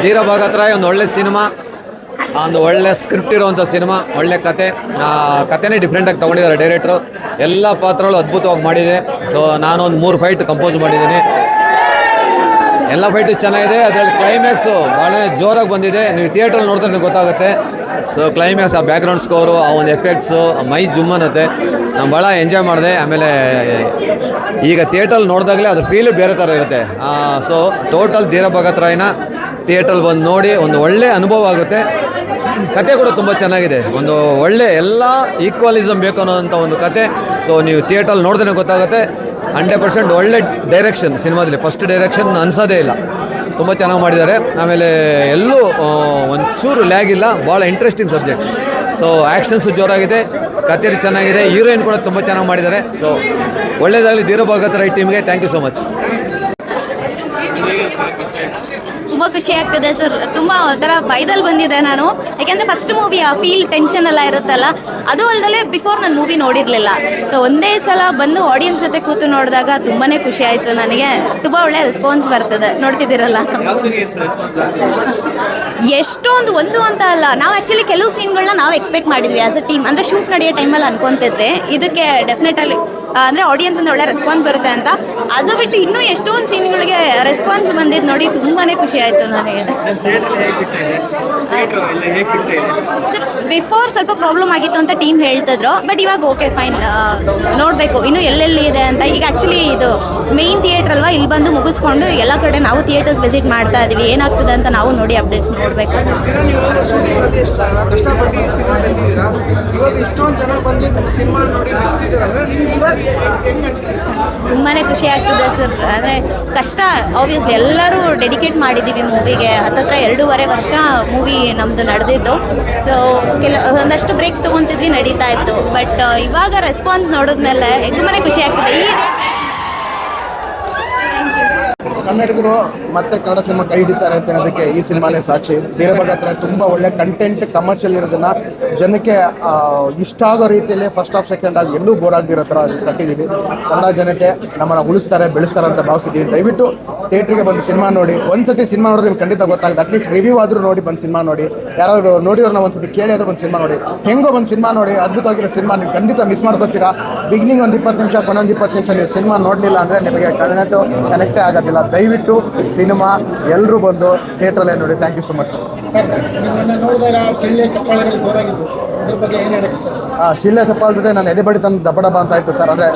ಧೀರ ಭಾಗತ್ರಾಯ್ ಒಂದು ಒಳ್ಳೆ ಸಿನಿಮಾ ಒಂದು ಒಳ್ಳೆ ಸ್ಕ್ರಿಪ್ಟ್ ಇರುವಂಥ ಸಿನಿಮಾ, ಒಳ್ಳೆ ಕತೆ. ಕತೆನೇ ಡಿಫ್ರೆಂಟಾಗಿ ತೊಗೊಂಡಿದ್ದಾರೆ ಡೈರೆಕ್ಟ್ರು ಎಲ್ಲ ಪಾತ್ರಗಳು ಅದ್ಭುತವಾಗಿ ಮಾಡಿದೆ. ಸೊ ನಾನೊಂದು ಮೂರು ಫೈಟ್ ಕಂಪೋಸ್ ಮಾಡಿದ್ದೀನಿ. ಎಲ್ಲ ಫೈಟು ಚೆನ್ನಾಗಿದೆ. ಅದರಲ್ಲಿ ಕ್ಲೈಮ್ಯಾಕ್ಸು ಭಾಳ ಜೋರಾಗಿ ಬಂದಿದೆ. ನೀವು ಥಿಯೇಟ್ರಲ್ಲಿ ನೋಡಿದ್ರೆ ಗೊತ್ತಾಗುತ್ತೆ. ಸೊ ಕ್ಲೈಮ್ಯಾಕ್ಸ್ ಆ ಬ್ಯಾಕ್ಗ್ರೌಂಡ್ ಸ್ಕೋರು ಆ ಒಂದು ಎಫೆಕ್ಟ್ಸು ಮೈ ಜುಮ್ ಅನ್ನತ್ತೆ ನಾನು ಭಾಳ ಎಂಜಾಯ್ ಮಾಡಿದೆ. ಆಮೇಲೆ, ಈಗ ಥಿಯೇಟ್ರಲ್ಲಿ ನೋಡಿದಾಗಲೇ ಅದ್ರ ಫೀಲು ಬೇರೆ ಥರ ಇರುತ್ತೆ. ಸೊ ಟೋಟಲ್ ಧೀರ ಭಗತ್ ರಾಯ್ನ ಥಿಯೇಟ್ರಲ್ಲಿ ಬಂದು ನೋಡಿ ಒಂದು ಒಳ್ಳೆ ಅನುಭವ ಆಗುತ್ತೆ. ಕತೆ ಕೂಡ ತುಂಬ ಚೆನ್ನಾಗಿದೆ. ಒಂದು ಒಳ್ಳೆ ಎಲ್ಲ ಈಕ್ವಲಿಸಮ್ ಬೇಕು ಅನ್ನೋಂಥ ಒಂದು ಕತೆ. ಸೊ ನೀವು ಥಿಯೇಟ್ರಲ್ಲಿ ನೋಡಿದ್ರೆ ಗೊತ್ತಾಗುತ್ತೆ. ಹಂಡ್ರೆಡ್ ಪರ್ಸೆಂಟ್ ಒಳ್ಳೆ ಡೈರೆಕ್ಷನ್ ಸಿನಿಮಾದಲ್ಲಿ. ಫಸ್ಟ್ ಡೈರೆಕ್ಷನ್ ಅನ್ಸೋದೇ ಇಲ್ಲ. ತುಂಬ ಚೆನ್ನಾಗಿ ಮಾಡಿದ್ದಾರೆ. ಆಮೇಲೆ ಎಲ್ಲೂ ಒಂದು ಲ್ಯಾಗ್ ಇಲ್ಲ. ಭಾಳ ಇಂಟ್ರೆಸ್ಟಿಂಗ್ ಸಬ್ಜೆಕ್ಟ್ ಸೊ ಆ್ಯಕ್ಷನ್ಸು ಜೋರಾಗಿದೆ. ಕತೆ ಚೆನ್ನಾಗಿದೆ. ಹೀರೋಯಿನ್ ಕೂಡ ತುಂಬ ಚೆನ್ನಾಗಿ ಮಾಡಿದ್ದಾರೆ. ಸೊ ಒಳ್ಳೆಯದಾಗಲಿ ಧೀರ ರೈಟ್ ಟೀಮ್ಗೆ ಥ್ಯಾಂಕ್ ಯು ಸೊ ಮಚ್ ತುಂಬ ಖುಷಿ ಆಗ್ತಿದೆ ಸರ್. ತುಂಬ ಒಂಥರ ಬೈದಲ್ಲಿ ಬಂದಿದೆ ನಾನು. ಯಾಕೆಂದರೆ ಫಸ್ಟ್ ಮೂವಿ ಆ ಫೀಲ್ ಟೆನ್ಷನ್ ಎಲ್ಲ ಇರುತ್ತಲ್ಲ ಅದು ಅಲ್ಲದೆ ಬಿಫೋರ್ ನಾನು ಮೂವಿ ನೋಡಿರಲಿಲ್ಲ. ಸೊ ಒಂದೇ ಸಲ ಬಂದು ಆಡಿಯನ್ಸ್ ಜೊತೆ ಕೂತು ನೋಡಿದಾಗ ತುಂಬಾ ಖುಷಿ ಆಯಿತು ನನಗೆ. ತುಂಬ ಒಳ್ಳೆ ರೆಸ್ಪಾನ್ಸ್ ಬರ್ತದೆ. ನೋಡ್ತಿದ್ದೀರಲ್ಲ? ಎಷ್ಟೊಂದು ಒಂದು ಅಂತ ಅಲ್ಲ. ನಾವು ಆ್ಯಕ್ಚುಲಿ ಕೆಲವು ಸೀನ್ಗಳನ್ನ ನಾವು ಎಕ್ಸ್ಪೆಕ್ಟ್ ಮಾಡಿದ್ವಿ ಆಸ್ ಅ ಟೀಮ್ ಅಂದರೆ ಶೂಟ್ ನಡೆಯೋ ಟೈಮಲ್ಲಿ ಅನ್ಕೊಂತಿದ್ವಿ. ಇದಕ್ಕೆ ಡೆಫಿನೆಟಲಿ ಅಂದರೆ ಆಡಿಯನ್ಸ್ ಒಂದು ಒಳ್ಳೆ ರೆಸ್ಪಾನ್ಸ್ ಬರುತ್ತೆ ಅಂತ. ಅದು ಬಿಟ್ಟು ಇನ್ನೂ ಎಷ್ಟೊಂದು ಸೀನ್ಗಳಿಗೆ ರೆಸ್ಪಾನ್ಸ್ ಬಂದಿದ್ದು ನೋಡಿ ತುಂಬಾ ಖುಷಿ ಆಯಿತು. ನನಗೆ ಸರ್ ಬಿಫೋರ್ ಸ್ವಲ್ಪ ಪ್ರಾಬ್ಲಮ್ ಆಗಿತ್ತು ಅಂತ ಟೀಮ್ ಹೇಳ್ತಿದ್ರು ಬಟ್ ಇವಾಗ ಓಕೆ ಫೈನ್ ನೋಡಬೇಕು. ಇನ್ನು ಎಲ್ಲೆಲ್ಲಿ ಇದೆ ಅಂತ ಈಗ ಆ್ಯಕ್ಚುಲಿ ಇದು ಮೇನ್ ಥಿಯೇಟ್ರ್ ಅಲ್ವಾ? ಇಲ್ಲಿ ಬಂದು ಮುಗಿಸ್ಕೊಂಡು ಎಲ್ಲ ಕಡೆ ನಾವು ಥಿಯೇಟರ್ಸ್ ವಿಸಿಟ್ ಮಾಡ್ತಾ ಇದೀವಿ. ಏನಾಗ್ತದೆ ಅಂತ ನಾವು ನೋಡಿ ಅಪ್ಡೇಟ್ಸ್ ನೋಡಬೇಕು. ತುಂಬಾ ಖುಷಿ ಆಗ್ತದೆ ಸರ್. ಅಂದರೆ ಕಷ್ಟ ಆಬ್ವಿಯಸ್ಲಿ ಎಲ್ಲರೂ ಡೆಡಿಕೇಟ್ ಮಾಡಿದ್ದೀವಿ ಮೂವಿಗೆ ಹತ್ತತ್ರ ಎರಡೂವರೆ ವರ್ಷ ಮೂವಿ ನಮ್ಮದು ನಡೆದಿದ್ದು. ಸೊ ಕೆಲ ಒಂದಷ್ಟು ಬ್ರೇಕ್ಸ್ ತೊಗೊತಿದ್ವಿ ನಡೀತಾ ಇತ್ತು. ಬಟ್ ಇವಾಗ ರೆಸ್ಪಾನ್ಸ್ ನೋಡಿದ್ಮೇಲೆ ತುಂಬಾ ಖುಷಿ ಆಗ್ತಿದೆ. ಈ ಕನ್ನಡಿಗರು ಮತ್ತೆ ಕನ್ನಡ ಸಿನಿಮಾ ಕೈ ಹಿಡಿತಾರೆ ಅಂತ ಅದಕ್ಕೆ ಈ ಸಿನಿಮಾನೇ ಸಾಕ್ಷಿ. ಬೇರೆ ಹತ್ರ ತುಂಬ ಒಳ್ಳೆ ಕಂಟೆಂಟ್ ಕಮರ್ಷಿಯಲ್ ಇರೋದನ್ನ ಜನಕ್ಕೆ ಇಷ್ಟ ಆಗೋ ರೀತಿಯಲ್ಲಿ ಫಸ್ಟ್ ಆಫ್ ಸೆಕೆಂಡ್ ಆಗಿ ಎಲ್ಲೂ ಬೋರ್ ಆಗದಿರೋ ಥರ ಕಟ್ಟಿದ್ದೀವಿ ಕನ್ನಡ ಜನತೆ ನಮ್ಮನ್ನ ಉಳಿಸ್ತಾರೆ, ಬೆಳೆಸ್ತಾರೆ ಅಂತ ಭಾವಿಸಿದ್ದೀವಿ ದಯವಿಟ್ಟು ಥಿಯೇಟ್ರಿಗೆ ಬಂದು ಸಿನಿಮಾ ನೋಡಿ. ಒಂದ್ಸತಿ ಸಿನಿಮಾ ನೋಡಿದ್ರೆ ನಿಮ್ಗೆ ಖಂಡಿತ ಗೊತ್ತಾಗುತ್ತೆ. ಅಟ್ಲೀಸ್ಟ್ ರಿವ್ಯೂ ಆದರೂ ನೋಡಿ ಬಂದು ಸಿನಿಮಾ ನೋಡಿ. ಯಾರು ನೋಡಿರೋರ್ನ ಒಂದ್ಸತಿ ಕೇಳಿ ಆದ್ರೂ ಒಂದು ಸಿನಿಮಾ ನೋಡಿ. ಹೆಂಗೋ ಒಂದು ಸಿನಿಮಾ ನೋಡಿ. ಅದ್ಭುತವಾಗಿರೋ ಸಿನಿಮಾ ನೀವು ಖಂಡಿತ ಮಿಸ್ ಮಾಡ್ಕೋತೀರಾ. ಬಿಗಿನಿಂಗ್ ಒಂದು ಇಪ್ಪತ್ತು ನಿಮಿಷ ಕೊನೊಂದು ಇಪ್ಪತ್ತು ನಿಮಿಷ ನೀವು ಸಿನಿಮಾ ನೋಡಲಿಲ್ಲ ಅಂದರೆ ನಿಮಗೆ ಕನ್ನಡ ಕನೆಕ್ಟೇ ಆಗೋದಿಲ್ಲ ದಯವಿಟ್ಟು ಸಿನಿಮಾ ಎಲ್ಲರೂ ಬಂದು ಥಿಯೇಟ್ರಲ್ಲೇ ನೋಡಿ. Thank you so much sir ಹಾಂ ನಿಮ್ಮನ್ನ ನೋಡಿದಾಗ ಶಿಳ್ಳೆ ಚಪ್ಪಾಳೆಗಳು ಜೋರಾಗಿದ್ದು ಅದ್ರ ಬಗ್ಗೆ ಏನು ಹೇಳಕ್ಕೆ ಇಷ್ಟ? ಆ, ಶಿಲೆ ಚಪ್ಪಾಳ ಜೊತೆ ನಾನು ಎದೆ ಬಡಿ ತಂದು ದಬ ಬಾ ಅಂತ ಆಯ್ತು ಸರ್ ಅಂದರೆ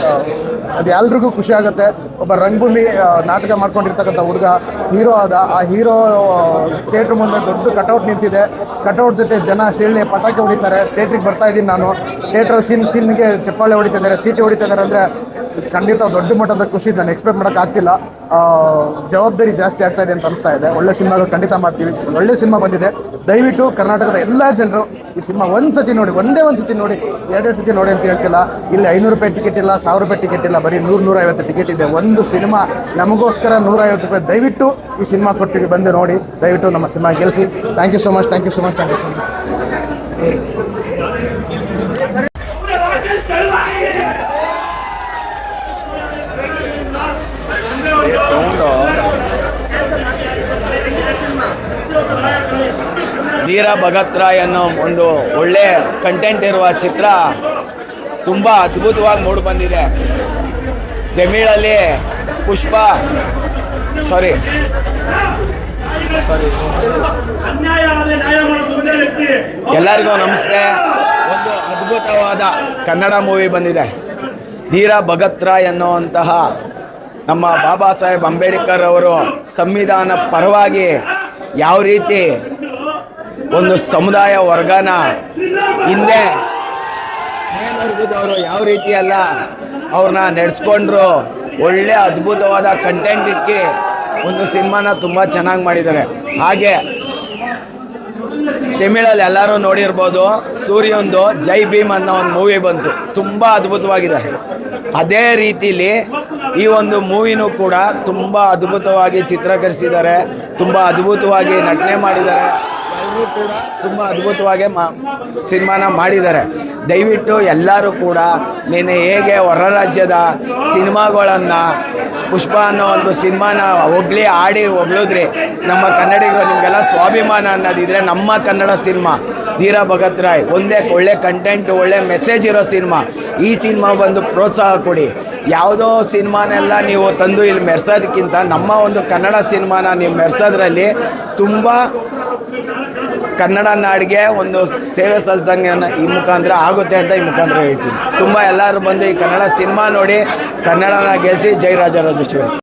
ಅದು ಎಲ್ರಿಗೂ ಖುಷಿ ಆಗುತ್ತೆ. ಒಬ್ಬ ರಂಗಭೂಮಿ ನಾಟಕ ಮಾಡ್ಕೊಂಡಿರ್ತಕ್ಕಂಥ ಹುಡುಗ ಹೀರೋ ಆದ ಆ ಹೀರೋ ಥಿಯೇಟ್ರ್ ಮುಂದೆ ದೊಡ್ಡ ಕಟೌಟ್ ನಿಂತಿದೆ. ಕಟೌಟ್ ಜೊತೆ ಜನ ಶಿಳ್ಳೆ ಪಟಾಕಿ ಹೊಡಿತಾರೆ. ಥಿಯೇಟ್ರಿಗೆ ಬರ್ತಾ ಇದ್ದೀನಿ ನಾನು. ಥಿಯೇಟ್ರ್ ಸಿನ್ ಸಿನ್ಗೆ ಚಪ್ಪಾಳೆ ಹೊಡಿತಿದ್ದಾರೆ ಸೀಟಿ ಹೊಡಿತಿದ್ದಾರೆ ಅಂದರೆ ಖಂಡಿತ ದೊಡ್ಡ ಮಟ್ಟದ ಖುಷಿ ನಾನು ಎಕ್ಸ್ಪೆಕ್ಟ್ ಮಾಡಕ್ಕೆ ಆಗ್ತಿಲ್ಲ. ಆ, ಜವಾಬ್ದಾರಿ ಜಾಸ್ತಿ ಆಗ್ತಾ ಇದೆ ಅಂತ ಅನಿಸ್ತಾ ಇದೆ. ಒಳ್ಳೆ ಸಿನಿಮಾಗಳು ಖಂಡಿತ ಮಾಡ್ತೀವಿ. ಒಳ್ಳೆ ಸಿನಿಮಾ ಬಂದಿದೆ. ದಯವಿಟ್ಟು ಕರ್ನಾಟಕದ ಎಲ್ಲ ಜನರು ಈ ಸಿನಿಮಾ ಒಂದು ಸತಿ ನೋಡಿ ಒಂದೇ ಒಂದು ಸತಿ ನೋಡಿ ಎರಡೆರಡು ಸತಿ ನೋಡಿ ಅಂತ ಹೇಳ್ತಿಲ್ಲ. ಇಲ್ಲಿ ಐನೂರು ರೂಪಾಯಿ ಟಿಕೆಟ್ ಇಲ್ಲ ಸಾವಿರ ರೂಪಾಯಿ ಟಿಕೆಟ್ ಇಲ್ಲ ಬರೀ ನೂರು ನೂರೈವತ್ತು ಟಿಕೆಟ್ ಇದೆ. ಒಂದು ಸಿನಿಮಾ ನಮಗೋಸ್ಕರ ನೂರೈವತ್ತು ರೂಪಾಯಿ ದಯವಿಟ್ಟು ಈ ಸಿನಿಮಾ ಕೊಟ್ಟಿಗೆ ಬಂದು ನೋಡಿ. ದಯವಿಟ್ಟು ನಮ್ಮ ಸಿನಿಮಾ ಗೆಲ್ಲಿಸಿ thank you so much thank you so much thank you so much Veera Bhagat Roy ಅನ್ನೋ ಒಂದು ಒಳ್ಳೆ ಕಂಟೆಂಟ್ ಇರುವ ಚಿತ್ರ ತುಂಬ ಅದ್ಭುತವಾಗಿ ಮೂಡಿ ಬಂದಿದೆ. ತಮಿಳಲ್ಲಿ ಪುಷ್ಪ ಸಾರಿ ಸಾರಿ ಎಲ್ಲರಿಗೂ ನಮಸ್ತೆ. ಒಂದು ಅದ್ಭುತವಾದ ಕನ್ನಡ ಮೂವಿ ಬಂದಿದೆ. ಧೀರ ಭಗತ್ ರಾಯ್ ಅನ್ನುವಂತಹ ನಮ್ಮ ಬಾಬಾ ಸಾಹೇಬ್ ಅಂಬೇಡ್ಕರ್ ಅವರು ಸಂವಿಧಾನ ಪರವಾಗಿ ಯಾವ ರೀತಿ ಒಂದು ಸಮುದಾಯ ವರ್ಗನ ಹಿಂದೆ ಅವರು ಯಾವ ರೀತಿ ಅಲ್ಲ ಅವ್ರನ್ನ ನಡೆಸ್ಕೊಂಡ್ರು, ಒಳ್ಳೆ ಅದ್ಭುತವಾದ ಕಂಟೆಂಟ್ ಇಕ್ಕಿ ಒಂದು ಸಿನಿಮಾನ ತುಂಬ ಚೆನ್ನಾಗಿ ಮಾಡಿದ್ದಾರೆ. ಹಾಗೆ ತಮಿಳಲ್ಲಿ ಎಲ್ಲರೂ ನೋಡಿರ್ಬೋದು, ಸೂರ್ಯೊಂದು ಜೈ ಭೀಮ್ ಅನ್ನೋ ಒಂದು ಮೂವಿ ಬಂತು. ತುಂಬ ಅದ್ಭುತವಾಗಿದೆ. ಅದೇ ರೀತಿಲಿ ಈ ಒಂದು ಮೂವಿನೂ ಕೂಡ ತುಂಬ ಅದ್ಭುತವಾಗಿ ಚಿತ್ರೀಕರಿಸಿದ್ದಾರೆ. ತುಂಬ ಅದ್ಭುತವಾಗಿ ನಟನೆ ಮಾಡಿದ್ದಾರೆ. ತುಂಬ ಅದ್ಭುತವಾಗಿ ಮಾ ಸಿನಿಮಾನ ಮಾಡಿದ್ದಾರೆ. ದಯವಿಟ್ಟು ಎಲ್ಲರೂ ಕೂಡ ನೀನು ಹೇಗೆ ಹೊರ ರಾಜ್ಯದ ಸಿನಿಮಾಗಳನ್ನು ಪುಷ್ಪ ಅನ್ನೋ ಒಂದು ಸಿನಿಮಾನ ಹೊಗಳಿ ಆಡಿ ಹೊಗಳಿದ್ರಿ ನಮ್ಮ ಕನ್ನಡಿಗರು ನಿಮಗೆಲ್ಲ ಸ್ವಾಭಿಮಾನ ಅನ್ನೋದಿದ್ರೆ ನಮ್ಮ ಕನ್ನಡ ಸಿನಿಮಾ. ಧೀರ ಭಗತ್ ರಾಯ್, ಒಂದೇ ಒಳ್ಳೆ ಕಂಟೆಂಟ್ ಒಳ್ಳೆ ಮೆಸೇಜ್ ಇರೋ ಸಿನಿಮಾ. ಈ ಸಿನಿಮಾ ಬಂದು ಪ್ರೋತ್ಸಾಹ ಕೊಡಿ. ಯಾವುದೋ ಸಿನಿಮಾನೆಲ್ಲ ನೀವು ತಂದು ಇಲ್ಲಿ ಮೆರೆಸೋದಕ್ಕಿಂತ ನಮ್ಮ ಒಂದು ಕನ್ನಡ ಸಿನಿಮಾನ ನೀವು ಮೆರೆಸೋದ್ರಲ್ಲಿ ತುಂಬ ಕನ್ನಡ ನಾಡಿಗೆ ಒಂದು ಸೇವೆ ಸಲ್ಲಿಸ್ದಂಗೆ ಈ ಮುಖಾಂತರ ಆಗುತ್ತೆ ಅಂತ ಈ ಮುಖಾಂತರ ಹೇಳ್ತೀನಿ. ತುಂಬ ಎಲ್ಲರೂ ಬಂದು ಈ ಕನ್ನಡ ಸಿನಿಮಾ ನೋಡಿ ಕನ್ನಡನ ಗೆಲ್ಲಿಸಿ ಜೈ ರಾಜರಾಜೇಶ್ವರಿ